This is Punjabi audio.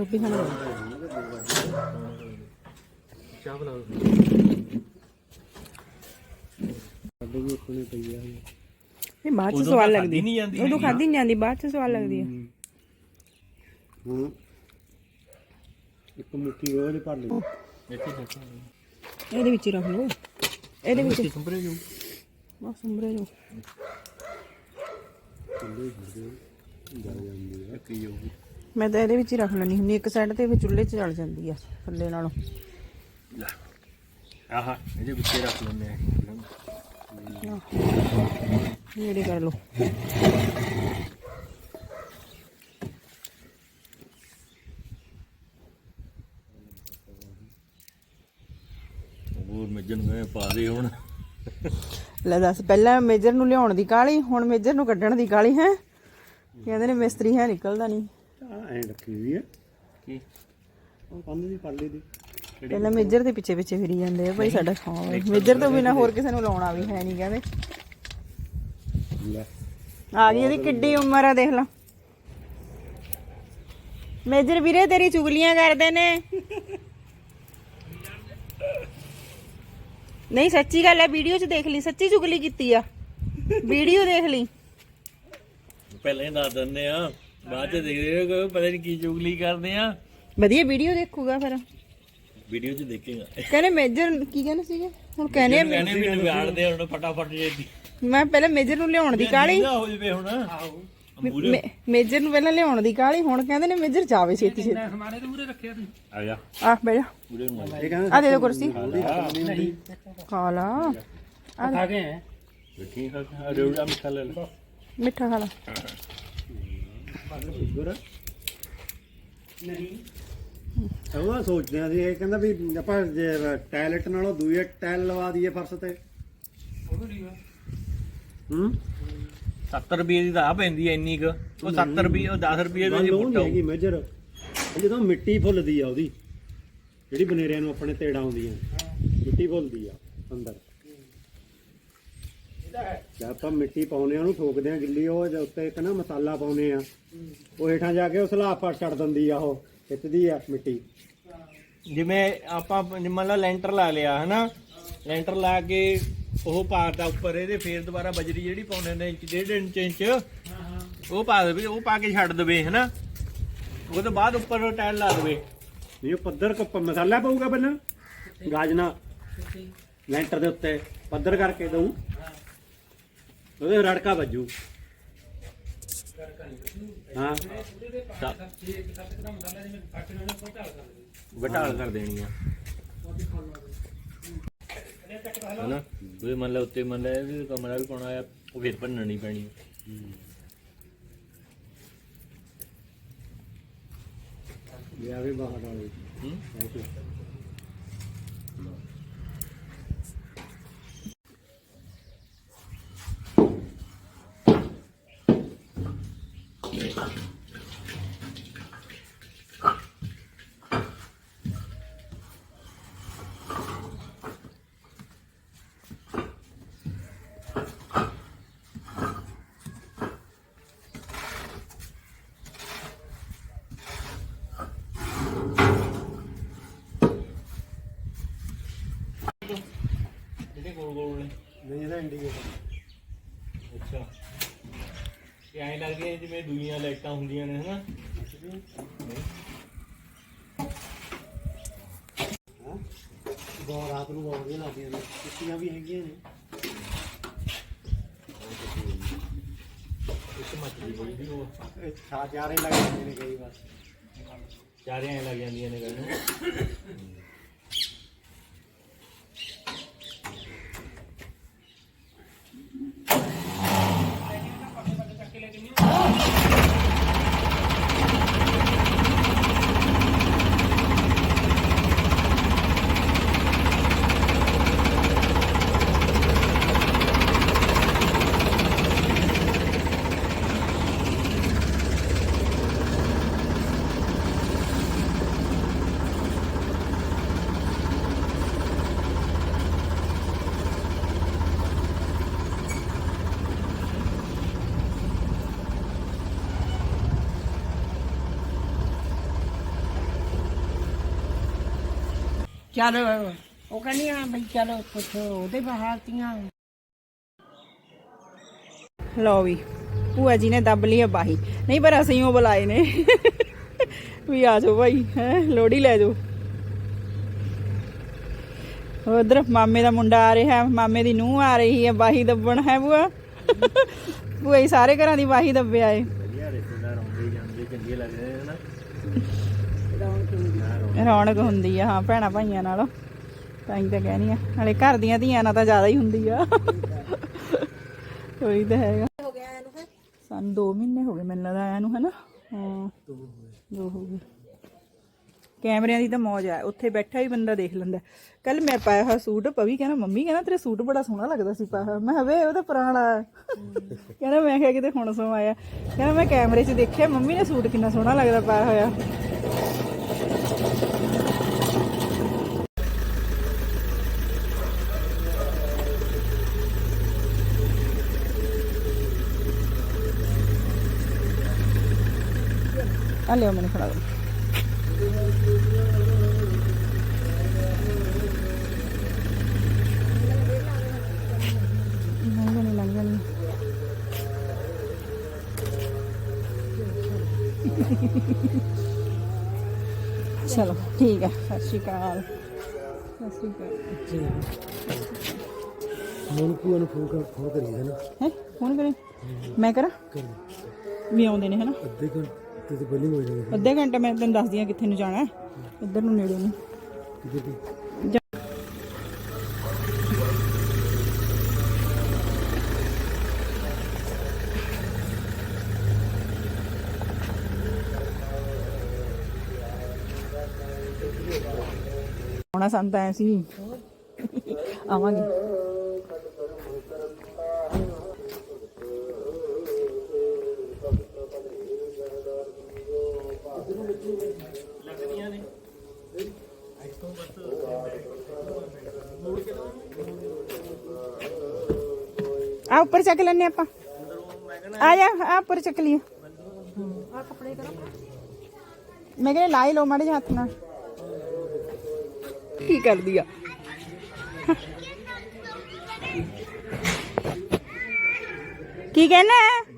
ਰੋਟੀ ਖਾਣਾ ਚਾਹ ਬਣਾ ਸਾਡੇ ਵੀ ਉੱਪਰ ਪਈ ਆ ਇਹ। ਬਾਅਦ ਚ ਤਾਂ ਲੱਗਦੀ। ਨਹੀਂ ਜਾਂਦੀ ਉਦੋਂ ਖਾਦੀ ਨਹੀਂ ਜਾਂਦੀ ਬਾਅਦ ਚ ਸਵਾਦ ਲੱਗਦੀ ਹੈ। ਹੁਣ ਇੱਕ ਮੁੱਠੀ ਨਹੀਂ ਭਰ ਲਈ। ਇਹਦੇ ਵਿੱਚ ਹੀ ਰੱਖ ਲਓ। ਇਹਦੇ ਵਿੱਚ ਸੰਪਰੇ ਜੋ ਬਸ ਸੰਭਰੇ ਜੋ ਕੀ ਹੋ ਮੈਂ ਤਾਂ ਇਹਦੇ ਵਿੱਚ ਹੀ ਰੱਖ ਲੈਣੀ ਹੁੰਦੀ ਇੱਕ ਸਾਈਡ ਤੇ ਫਿਰ ਚੁੱਲ੍ਹੇ 'ਚ ਜਲ ਜਾਂਦੀ ਆ ਥੱਲੇ ਨਾਲੋਂ। ਆਹਾ ਇਹਦੇ ਵਿੱਚੇ ਰੱਖ ਲੈਂਦੇ ਆ। ਨੇੜੇ ਕਰ ਲਓ। ਹੋਰ ਮੇਜਨ ਗਏ ਪਾ ਦੇ ਹੁਣ। ਲੈ ਦੱਸ ਪਹਿਲਾਂ ਮੇਜਰ ਨੂੰ ਲਿਆਉਣ ਦੀ ਕਾਲੀ ਹੁਣ ਮੇਜਰ ਨੂੰ ਕੱਢਣ ਦੀ ਕਾਲੀ ਹੈ? ਕਹਿੰਦੇ ਨੇ ਮਿਸਤਰੀ ਹੈ ਨਿਕਲਦਾ ਨਹੀਂ। ਐਂ ਰੱਖੀ ਹੋਈ ਹੈ। ਕੀ? ਉਹ ਕੰਧ ਦੀ ਪਰਲੇ ਦੀ। ਪਹਿਲਾਂ ਮੇਜਰ ਦੇ ਪਿੱਛੇ ਪਿੱਛੇ ਫਿਰੀ ਜਾਂਦੇ ਆ ਭਾਈ ਸਾਡਾ ਸ਼ੌਂਕ ਹੈ ਮੇਜਰ ਤੋਂ ਬਿਨਾ ਹੋਰ ਕਿਸੇ ਨੂੰ ਲਾਉਣਾ ਵੀ ਹੈ ਨਹੀਂ ਕਹਿੰਦੇ। ਲੈ। ਆ ਗਈ ਇਹਦੀ ਕਿੱਡੀ ਉਮਰ ਆ ਦੇਖ ਲਾ। ਮੇਜਰ ਵੀਰੇ ਤੇਰੀ ਚੁਗਲੀਆਂ ਕਰਦੇ ਨੇ। ਨਹੀਂ ਸੱਚੀ ਗੱਲ ਹੈ ਵੀਡੀਓ 'ਚ ਦੇਖ ਲਈ ਸੱਚੀ ਚੁਗਲੀ ਕੀਤੀ ਆ। ਵੀਡੀਓ ਦੇਖ ਲਈ। ਪਹਿਲਾਂ ਦੱਸ ਦਿੰਦੇ ਆ। ਬਾਅਦ ਚ ਦੇਖਦੇ ਹੋ ਪਤਾ ਨਹੀਂ ਕੀ ਚੁਗਲੀ ਕਰਦੇ ਆ। ਵਧੀਆ ਵੀਡੀਓ ਦੇਖੂਗਾ ਫਿਰ। ਵੀਡੀਓ ਚ ਦੇਖੇਗਾ। ਕਹਿੰਦੇ ਮੇਜਰ ਕੀ ਕਹਿੰਦੇ ਸੀਗੇ? ਹੁਣ ਕਹਿੰਦੇ ਆ ਮੇ- ਕਹਿੰਦੇ ਵੀ ਵਿਗਾੜਦੇ ਹੁਣ ਫਟਾਫਟ ਜੇ ਦੀ। ਮੈਂ ਪਹਿਲਾਂ ਮੇਜਰ ਨੂੰ ਲਿਆਉਣ ਦੀ ਕਾਲੀ ਹੋ ਜਵੇ ਹੁਣ। ਮੇ- ਮੇਜਰ ਨੂੰ ਪਹਿਲਾਂ ਲਿਆਉਣ ਦੀ ਕਾਲੀ ਹੁਣ ਕਹਿੰਦੇ ਨੇ ਮੇਜਰ ਜਾਵੇ ਛੇਤੀ ਛੇਤੀ ਆ ਜਾ। ਆ ਬਹਿ ਜਾ। ਪੂਰੇ ਨੂੰ ਇਹ ਕਹਿੰਦਾ ਆ ਦੇ ਦੋ ਕੁਰਸੀ ਖਾ ਲਾ। ਖਾ ਹੈ ਰੇਉੜਾ ਮਿੱਠਾ ਲੈ ਲੈ। ਮਿੱਠਾ ਖਾ ਲਾ। ਗੁਰ ਉਹ ਸੋਚਦੇ ਆ ਸੀ ਇਹ ਕਹਿੰਦਾ ਵੀ ਆਪਾਂ ਜੇ ਟਾਇਲਟ ਨਾਲੋਂ ਦੂਏ ਟਾਇਲ ਲਵਾ ਦਈਏ ਫਰਸ਼ ਤੇ। ਹੂੰ? 70 ਰੁਪਏ ਦੀ ਤਾਂ ਆ ਪੈਂਦੀ ਐ ਇੰਨੀ ਕੁ। ਉਹ 70 ਰੁਪਏ ਉਹ 10 ਰੁਪਏ ਗੱਲ ਦੀ ਉਹ ਪੁੱਟਾਉ ਨਹੀਂ ਹੈਗੀ ਮੇਜਰ ਇਹ ਜਦੋਂ ਮਿੱਟੀ ਫੁੱਲਦੀ ਆ ਉਹਦੀ ਜਿਹੜੀ ਬਨੇਰਿਆਂ ਨੂੰ ਆਪਣੇ ਤੇੜਾ ਆਉਂਦੀਆਂ ਮਿੱਟੀ ਫੁੱਲਦੀ ਆ ਅੰਦਰ। ਜਦ ਆਪਾਂ ਮਿੱਟੀ ਪਾਉਨੇ ਆ ਉਹਨੂੰ ਠੋਕਦੇ ਆ ਗਿੱਲੀ ਉਹ ਜੇ ਉੱਤੇ ਇੱਕ ਨਾ ਮਸਾਲਾ ਪਾਉਨੇ ਆ ਉਹ ਹੇਠਾਂ ਜਾ ਕੇ ਉਹ ਸਲਾਬ ਪਰ ਛੱਡ ਦਿੰਦੀ ਆ ਉਹ ਖਿੱਚਦੀ ਆ ਮਿੱਟੀ। ਜਿਵੇਂ ਆਪਾਂ ਮੰਨ ਲਾ ਲੈਂਟਰ ਲਾ ਲਿਆ ਹਨਾ? ਲੈਂਟਰ ਲਾ ਕੇ ਉਹ ਪਾਤਾ ਉੱਪਰ ਇਹਦੇ ਫੇਰ ਦੁਬਾਰਾ ਬਜਰੀ ਜਿਹੜੀ ਪਾਉਂਦੇ ਨੇ ਇੰਚ ਡੇਢ ਇੰਚ ਇੰਚ ਉਹ ਪਾ ਦੇਵੇ ਉਹ ਪਾ ਕੇ ਛੱਡ ਦੇਵੇ ਹਨਾ? ਉਹ ਤੋਂ ਬਾਅਦ ਉੱਪਰ ਟਾਇਲ ਲਾ ਦੇਵੇ। ਉਹ ਪੱਧਰ ਕ ਮਸਾਲਾ ਪਊਗਾ ਪਹਿਲਾਂ ਗਾਜਨਾ ਲੈਂਟਰ ਦੇ ਉੱਤੇ ਪੱਧਰ ਕਰਕੇ ਦਊ। ਉਹਦੇ ਰੜਕਾ ਵੱਜੂ। ਹਾਂ। ਘਟਾਲ ਕਰ ਦੇਣੀ ਆ। ਹਨਾ? ਉਹ ਮੰਨ ਲਾ ਉੱਤੇ ਮੰਨ ਲਾ ਇਹ ਕਮਰਾ ਵੀ ਪਾਉਣਾ ਆ ਉਹ ਫਿਰ ਭੰਨਣੀ ਪੈਣੀ ਇਹ ਆ ਵੀ ਬਾਹਰ ਵਾਲੀ। ਹੂੰ ਜਿਹੜੇ ਗੋਲ ਗੋਲ ਨੇ ਨਹੀਂ ਇਹਦਾ ਇੰਡੀਕੇਟਰ ਅੱਛਾ। ਇਹ ਐਂ ਲੱਗਦੀਆਂ ਜਿਵੇਂ ਦੂਈਆਂ ਲਾਈਟਾਂ ਹੁੰਦੀਆਂ ਨੇ ਹਨਾ? ਬਹੁਤ ਰਾਤ ਨੂੰ ਬਹੁਤ ਵਧੀਆ ਲੱਗਦੀਆਂ ਨੇ। ਕੁੱਤੀਆਂ ਵੀ ਹੈਗੀਆਂ ਨੇ। ਇੱਕ ਮੱਛੀ ਬੜੀ ਵੀ ਉਹ। ਇਹ ਛਾ ਚਾਰੇ ਲੱਗ ਜਾਂਦੇ ਨੇ ਕਈ ਵਾਰ। ਚਾਰੇ ਐਂ ਲੱਗ ਜਾਂਦੀਆਂ ਨੇ ਗੱਲ। ਚੱਲ ਉਹ ਕਹਿੰਦੀਆਂ ਬਈ ਚਲੋ ਕੁਛ ਉਹਦੇ ਬਹਾਰਤੀਆਂ ਲਓ ਵੀ ਭੂਆ ਜੀ ਨੇ ਦੱਬ ਲਈ ਆ ਬਾਹੀ। ਨਹੀਂ ਪਰ ਅਸੀਂ ਉਹ ਬੁਲਾਏ ਨੇ। ਵੀ ਆ ਜਾਓ ਭਾਈ ਹੈ ਲੋੜੀ ਲੈ ਜਾਓ। ਉਧਰ ਮਾਮੇ ਦਾ ਮੁੰਡਾ ਆ ਰਿਹਾ ਮਾਮੇ ਦੀ ਨੂੰਹ ਆ ਰਹੀ ਹੈ ਬਾਹੀ ਦੱਬਣ ਹੈ ਭੂਆ? ਭੂਆ ਹੀ ਸਾਰੇ ਘਰਾਂ ਦੀ ਬਾਹੀ ਦੱਬਿਆ ਏ। ਵਧੀਆ ਰਿਸ਼ਤੇਦਾਰ ਆਉਂਦੇ ਜਾਂਦੇ ਚੰਗੇ ਲੱਗਦੇ ਨੇ ਨਾ ਰੌਣਕ ਹੁੰਦੀ ਆ, ਹਾਂ, ਭੈਣਾ ਭਾਈਆਂ ਨਾਲ। ਤਾਂ ਹੀ ਤਾਂ ਕਹਿਣੀ ਆ। ਨਾਲੇ ਘਰ ਦੀਆਂ ਧੀਆਂ ਨਾਲ ਤਾਂ ਜ਼ਿਆਦਾ ਹੀ ਹੁੰਦੀ ਆ। ਉਹੀ ਤਾਂ ਹੈਗਾ। ਸਾਨੂੰ 2 ਮਹੀਨੇ ਹੋ ਗਏ ਮੈਨੂੰ ਲੱਗਦਾ ਆਇਆ ਨੂੰ, ਹਨਾ? ਹਾਂ, ਦੋ ਹੋ ਗਏ। ਕੈਮਰਿਆਂ ਦੀ ਤਾਂ ਮੌਜ ਆ। ਉੱਥੇ ਬੈਠਾ ਹੀ ਬੰਦਾ ਦੇਖ ਲੈਂਦਾ। ਕੱਲ ਮੈਂ ਪਾਇਆ ਹੋਇਆ ਸੂਟ, ਪਵੀ ਕਹਿੰਦਾ, ਮੰਮੀ, ਕਹਿੰਦਾ ਤੇਰਾ ਸੂਟ ਬੜਾ ਸੋਹਣਾ ਲੱਗਦਾ ਸੀ ਪਾਇਆ ਮੈਂ ਕਿਹਾ ਉਹ ਤਾਂ ਪੁਰਾਣਾ ਕਹਿੰਦਾ, ਮੈਂ ਕਿਹਾ, ਕਿਤੇ ਹੁਣ ਸੋ ਆਇਆ। ਕਹਿੰਦਾ, ਮੈਂ ਕੈਮਰੇ 'ਚ ਦੇਖਿਆ, ਮੰਮੀ ਨੇ ਸੂਟ ਕਿੰਨਾ ਸੋਹਣਾ ਲੱਗਦਾ ਪਾਇਆ ਹੋਇਆ। ਆ ਲਿਓ ਮੈਨੂੰ ਫੜਾ ਚਲੋ ਠੀਕ ਹੈ ਸਤਿ ਸ਼੍ਰੀ ਅਕਾਲ। ਸਤਿ ਸ਼੍ਰੀ ਅਕਾਲ। ਮਨ ਪੂਆ ਨੂੰ ਫੋਨ ਕਰ ਫੋਨ ਕਰੀ ਹੈ ਨਾ ਹੈ? ਫੋਨ ਕਰੇ? ਮੈਂ ਕਰਾਂ? ਵੀ ਆਉਂਦੇ ਨੇ ਹਨਾ? ਅੱਧੇ ਘੰਟੇ ਤੇ ਪਹਿਲੀ ਹੋ ਜਾਏਗੀ ਅੱਧੇ ਘੰਟੇ ਮੈਂ ਤੈਨੂੰ ਦੱਸਦੀ ਆ ਕਿੱਥੇ ਨੂੰ ਜਾਣਾ ਹੈ। ਇੱਧਰ ਨੂੰ ਨੇੜੇ ਨੂੰ। ਕਿਤੇ ਆਉਣਾ ਸਾਨੂੰ ਤਾਂ ਸੀ। ਆਵਾਂਗੇ। ਆ ਉੱਪਰ ਚੱਕ ਲੈਣੇ ਆਪਾਂ। ਆ ਜਾ, ਆ ਉੱਪਰ ਚੱਕ ਲਈਏ ਮੈਂ ਕਹਿੰਦਾ ਲਾਈ ਲਓ ਮਾੜੇ ਜਿਹੇ ਹੱਥ ਨਾਲ। ਕੀ ਕਰਦੀ ਆ। ਕੀ ਕਹਿਣਾ ਹੈ?